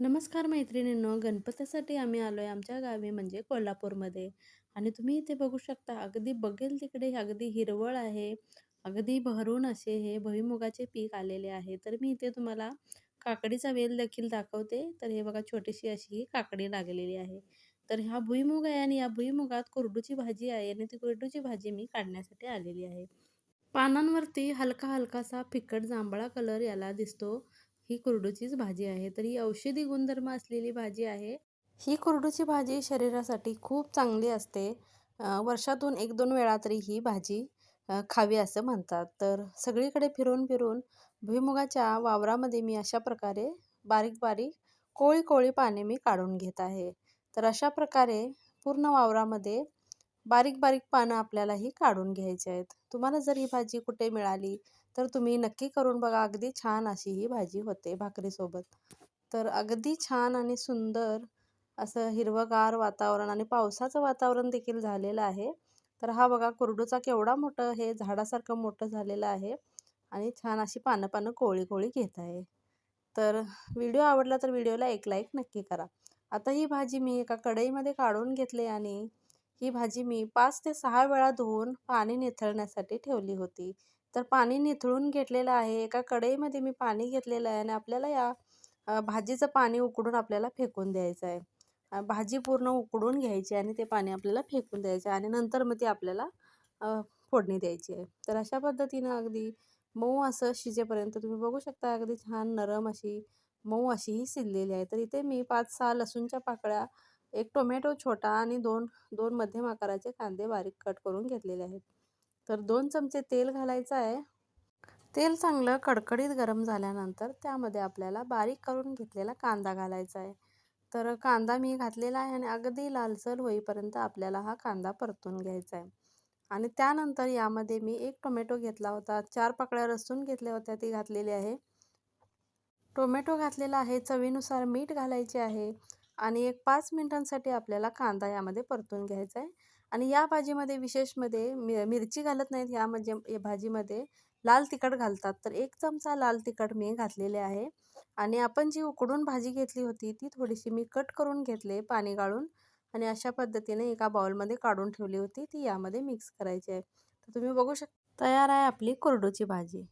नमस्कार मैत्रिणींनो गणपतीसाठी आम्ही आलो आहे आमच्या गावी म्हणजे कोल्हापूरमध्ये. आणि तुम्ही इथे बघू शकता अगदी बघेल तिकडे अगदी हिरवळ आहे अगदी भरून असे हे भुईमुगाचे पीक आलेले आहे. तर मी इथे तुम्हाला काकडीचा वेल देखील दाखवते. तर हे बघा छोटीशी अशी ही काकडी लागलेली आहे. तर हा भुईमुग आहे आणि या भुईमुगात कुरडूची भाजी आहे आणि ती कुरडूची भाजी मी काढण्यासाठी आलेली आहे. पानांवरती हलका हलकासा फिकट जांभळा कलर याला दिसतो. ही कुरडूचीच भाजी आहे. तर ही औषधी गुणधर्म असलेली भाजी आहे. ही कुरडूची भाजी शरीरासाठी खूप चांगली असते. वर्षातून एक दोन वेळा तरी ही भाजी खावी असं म्हणतात. तर सगळीकडे फिरून फिरून भुईमुगाच्या वावरामध्ये मी अशा प्रकारे बारीक बारीक कोळी कोळी पाने मी काढून घेत आहे. तर अशा प्रकारे पूर्ण वावरामध्ये बारीक बारीक पानं आपल्यालाही काढून घ्यायचे आहेत. तुम्हाला जर ही भाजी कुठे मिळाली तर तुम्ही नक्की करून बघा अगदी छान अशी ही भाजी होते भाकरीसोबत. तर अगदी छान आणि सुंदर असं हिरवंगार वातावरण आणि पावसाचं वातावरण देखील झालेलं आहे. तर हा बघा कुरडूचा केवढा मोठं हे झाडासारखं मोठं झालेलं आहे आणि छान अशी पानं पानं कोळी कोळी घेत आहे. तर व्हिडिओ आवडला तर व्हिडिओला एक लाईक नक्की करा. आता ही भाजी मी एका कढईमध्ये काढून घेतली आणि ही भाजी मी पाच ते सहा वेळा धुवून पाणी निथळण्यासाठी ठेवली होती. तर पाणी निथळून घेतलेलं आहे. एका कढईमध्ये मी पाणी घेतलेलं आहे आणि आपल्याला या भाजीचं पाणी उकडून आपल्याला फेकून द्यायचं आहे. भाजी पूर्ण उकडून घ्यायची आणि ते पाणी आपल्याला फेकून द्यायचं आहे आणि नंतर मग ती आपल्याला फोडणी द्यायची आहे. तर अशा पद्धतीनं अगदी मऊ असं शिजेपर्यंत तुम्ही बघू शकता अगदी छान नरम अशी मऊ अशी ही शिजलेली आहे. तर इथे मी पाच सहा लसूणच्या पाकळ्या एक टोमॅटो छोटा आणि दोन दोन मध्यम आकाराचे कांदे बारीक कट करून घेतलेले आहेत. तर दोन चमचे तेल घालायचं आहे. तेल चांगलं कडकडीत गरम झाल्यानंतर त्यामध्ये आपल्याला बारीक करून घेतलेला कांदा घालायचा आहे. तर कांदा मी घातलेला आहे आणि अगदी लालसर होईपर्यंत आपल्याला हा कांदा परतून घ्यायचा आहे. आणि त्यानंतर यामध्ये मी एक टोमॅटो घेतला होता. चार पाकळ्या रसून घेतल्या होत्या ती घातलेली आहे. टोमॅटो घातलेला आहे चवीनुसार मीठ घालायचे आहे आणि एक पाच मिनिटांसाठी आपल्याला कांदा यामध्ये परतून घ्यायचा आहे. आणि या भाजीमध्ये विशेषमध्ये मि मिरची घालत नाहीत या म्हणजे या भाजीमध्ये. लाल तिखट घालतात. तर एक चमचा लाल तिखट मी घातलेले आहे. आणि आपण जी उकडून भाजी घेतली होती ती थोडीशी मी कट करून घेतले पाणी गाळून. आणि अशा पद्धतीने एका बाउलमध्ये काढून ठेवली होती. ती यामध्ये मिक्स करायची आहे. तर तुम्ही बघू शकता तयार आहे आपली कोरडूची भाजी.